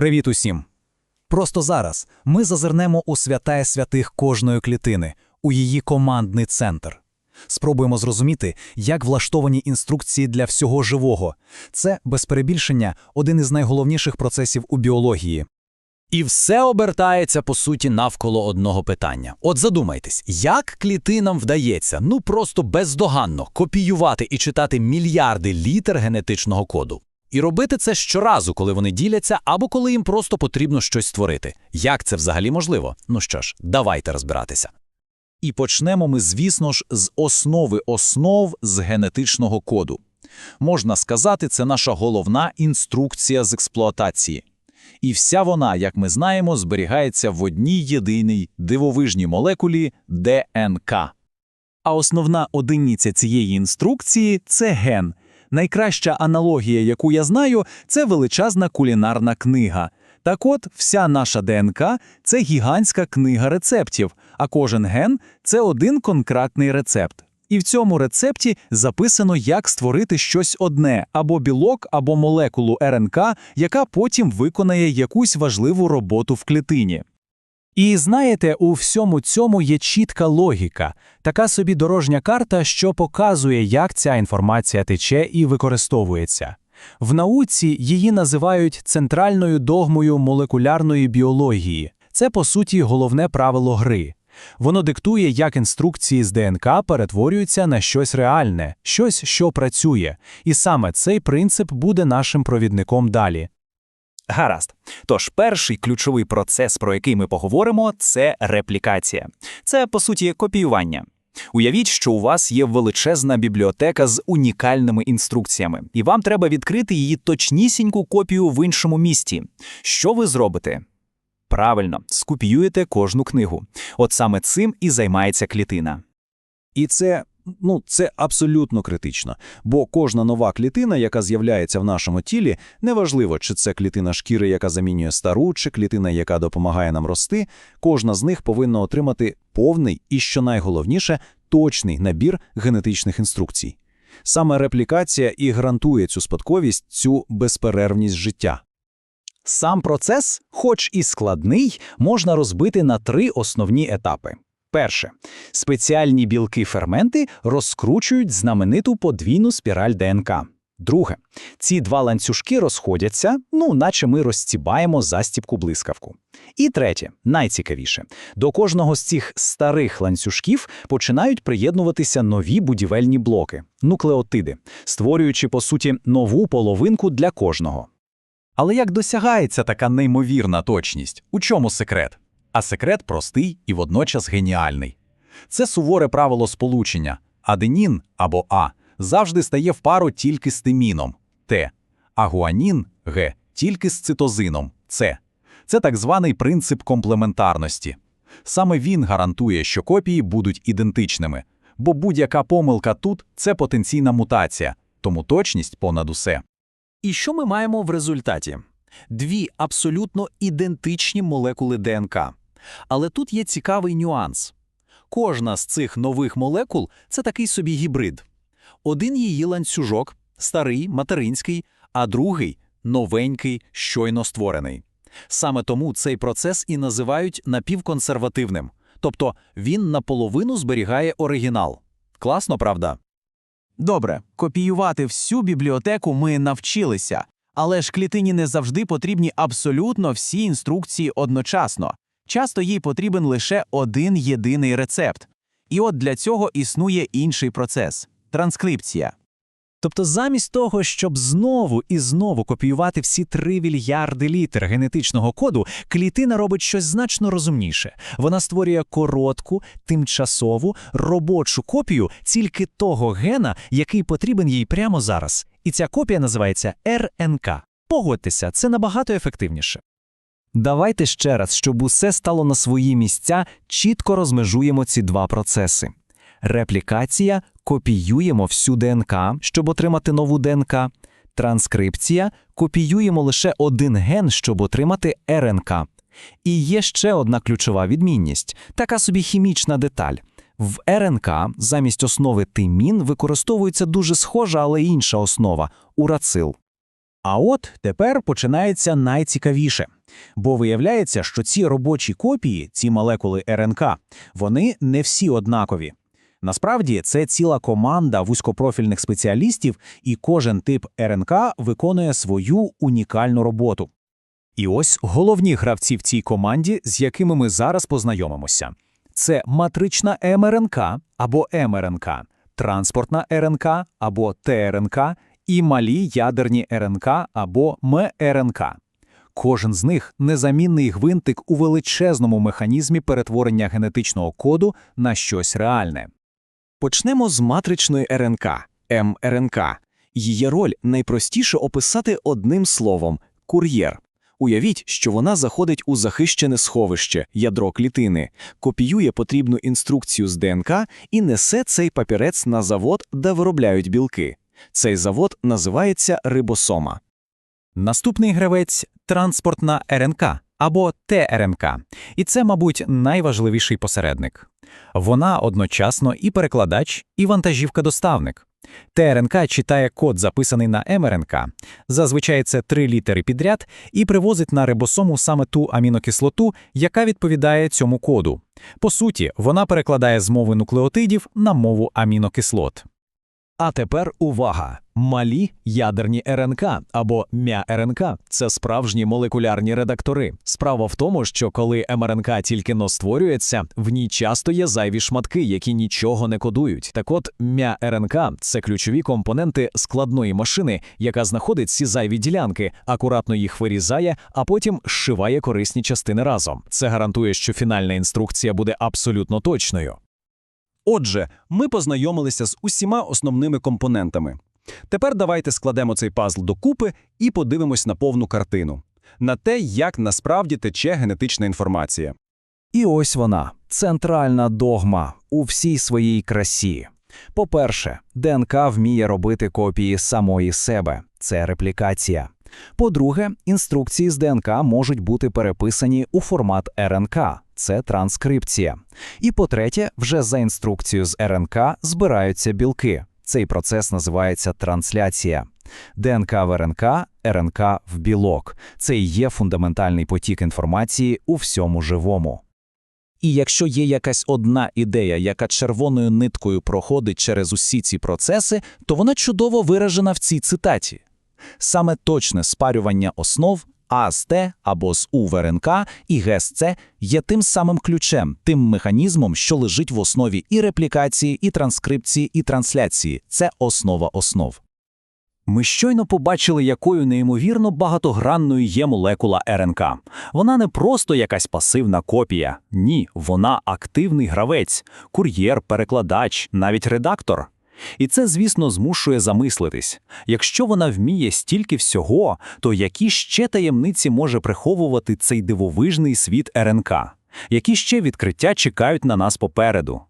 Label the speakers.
Speaker 1: Привіт усім! Просто зараз ми зазирнемо у святая святих кожної клітини, у її командний центр. Спробуємо зрозуміти, як влаштовані інструкції для всього живого. Це, без перебільшення, один із найголовніших процесів у біології.
Speaker 2: І все обертається, по суті, навколо одного питання. От задумайтесь, як клітинам вдається, ну просто бездоганно копіювати і читати мільярди літер генетичного коду. І робити це щоразу, коли вони діляться, або коли їм просто потрібно щось створити. Як це взагалі можливо? Ну що ж, давайте розбиратися.
Speaker 1: І почнемо ми, звісно ж, з основи основ з генетичного коду. Можна сказати, це наша головна інструкція з експлуатації. І вся вона, як ми знаємо, зберігається в одній єдиній дивовижній молекулі ДНК. А основна одиниця цієї інструкції це ген. Найкраща аналогія, яку я знаю, це величезна кулінарна книга. Так от, вся наша ДНК це гігантська книга рецептів, а кожен ген це один конкретний рецепт. І в цьому рецепті записано, як створити щось одне або білок, або молекулу РНК, яка потім виконає якусь важливу роботу в клітині. І знаєте, у всьому цьому є чітка логіка, така собі дорожня карта, що показує, як ця інформація тече і використовується. В науці її називають центральною догмою молекулярної біології. Це, по суті, головне правило гри. Воно диктує, як інструкції з ДНК перетворюються на щось реальне, щось, що працює, і саме цей принцип буде нашим провідником далі.
Speaker 3: Гаразд. Тож перший ключовий процес, про який ми поговоримо, це реплікація. Це, по суті, копіювання. Уявіть, що у вас є величезна бібліотека з унікальними інструкціями, і вам треба відкрити її точнісіньку копію в іншому місті. Що ви зробите? Правильно, скопіюєте кожну книгу. От саме цим і займається клітина.
Speaker 1: І це, ну, це абсолютно критично, бо кожна нова клітина, яка з'являється в нашому тілі, неважливо, чи це клітина шкіри, яка замінює стару, чи клітина, яка допомагає нам рости, кожна з них повинна отримати повний і, що найголовніше, точний набір генетичних інструкцій. Саме реплікація і гарантує цю спадковість, цю безперервність життя.
Speaker 2: Сам процес, хоч і складний, можна розбити на три основні етапи. Перше. Спеціальні білки-ферменти розкручують знамениту подвійну спіраль ДНК. Друге. Ці два ланцюжки розходяться, ну, наче ми розстібаємо застібку блискавку. І третє, найцікавіше. До кожного з цих старих ланцюжків починають приєднуватися нові будівельні блоки – нуклеотиди, створюючи, по суті, нову половинку для кожного.
Speaker 1: Але як досягається така неймовірна точність? У чому секрет? А секрет простий і водночас геніальний. Це суворе правило сполучення. Аденін або А завжди стає в пару тільки з тиміном Т, а гуанін Г тільки з цитозином С. Це так званий принцип комплементарності. Саме він гарантує, що копії будуть ідентичними, бо будь-яка помилка тут це потенційна мутація, тому точність понад усе.
Speaker 2: І що ми маємо в результаті? Дві абсолютно ідентичні молекули ДНК. Але тут є цікавий нюанс. Кожна з цих нових молекул це такий собі гібрид. Один її ланцюжок старий, материнський, а другий новенький, щойно створений. Саме тому цей процес і називають напівконсервативним, тобто він наполовину зберігає оригінал. Класно, правда?
Speaker 4: Добре, копіювати всю бібліотеку ми навчилися, але ж клітині не завжди потрібні абсолютно всі інструкції одночасно. Часто їй потрібен лише один єдиний рецепт. І от для цього існує інший процес транскрипція.
Speaker 1: Тобто, замість того, щоб знову і знову копіювати всі 3 мільярди літер генетичного коду, клітина робить щось значно розумніше. Вона створює коротку, тимчасову, робочу копію тільки того гена, який потрібен їй прямо зараз. І ця копія називається РНК. Погодьтеся, це набагато ефективніше. Давайте ще раз, щоб усе стало на свої місця, чітко розмежуємо ці два процеси. Реплікація копіюємо всю ДНК, щоб отримати нову ДНК. Транскрипція копіюємо лише один ген, щоб отримати РНК. І є ще одна ключова відмінність така собі хімічна деталь. В РНК замість основи тимін використовується дуже схожа, але інша основа урацил.
Speaker 2: А от тепер починається найцікавіше. Бо виявляється, що ці робочі копії, ці молекули РНК, вони не всі однакові. Насправді це ціла команда вузькопрофільних спеціалістів, і кожен тип РНК виконує свою унікальну роботу. І ось головні гравці в цій команді, з якими ми зараз познайомимося. Це матрична МРНК або МРНК, транспортна РНК або ТРНК і малі ядерні РНК або МРНК. Кожен з них незамінний гвинтик у величезному механізмі перетворення генетичного коду на щось реальне.
Speaker 5: Почнемо з матричної РНК – мРНК. Її роль найпростіше описати одним словом – кур'єр. Уявіть, що вона заходить у захищене сховище, ядро клітини, копіює потрібну інструкцію з ДНК і несе цей папірець на завод, де виробляють білки. Цей завод називається рибосома.
Speaker 2: Наступний гравець транспортна РНК або ТРНК. І це, мабуть, найважливіший посередник. Вона одночасно і перекладач, і вантажівка-доставник. ТРНК читає код, записаний на МРНК. Зазвичай це три літери підряд, і привозить на рибосому саме ту амінокислоту, яка відповідає цьому коду. По суті, вона перекладає з мови нуклеотидів на мову амінокислот. А тепер увага! Малі ядерні РНК або мя-РНК – це справжні молекулярні редактори. Справа в тому, що коли МРНК тільки но створюється, в ній часто є зайві шматки, які нічого не кодують. Так от, мя-РНК – це ключові компоненти складної машини, яка знаходить ці зайві ділянки, акуратно їх вирізає, а потім зшиває корисні частини разом. Це гарантує, що фінальна інструкція буде абсолютно точною.
Speaker 6: Отже, ми познайомилися з усіма основними компонентами. Тепер давайте складемо цей пазл докупи і подивимось на повну картину. На те, як насправді тече генетична інформація.
Speaker 2: І ось вона, центральна догма у всій своїй красі. По-перше, ДНК вміє робити копії самої себе це реплікація. По-друге, інструкції з ДНК можуть бути переписані у формат РНК це транскрипція. І по-третє, вже за інструкцією з РНК збираються білки. Цей процес називається трансляція. ДНК в РНК, РНК в білок. Це і є фундаментальний потік інформації у всьому живому.
Speaker 1: І якщо є якась одна ідея, яка червоною ниткою проходить через усі ці процеси, то вона чудово виражена в цій цитаті. Саме точне спарювання основ А з Т або з У в РНК і Г з С є тим самим ключем, тим механізмом, що лежить в основі і реплікації, і транскрипції, і трансляції. Це основа основ.
Speaker 3: Ми щойно побачили, якою неймовірно багатогранною є молекула РНК. Вона не просто якась пасивна копія. Ні, вона активний гравець, кур'єр, перекладач, навіть редактор. І це, звісно, змушує замислитись. Якщо вона вміє стільки всього, то які ще таємниці може приховувати цей дивовижний світ РНК? Які ще відкриття чекають на нас попереду?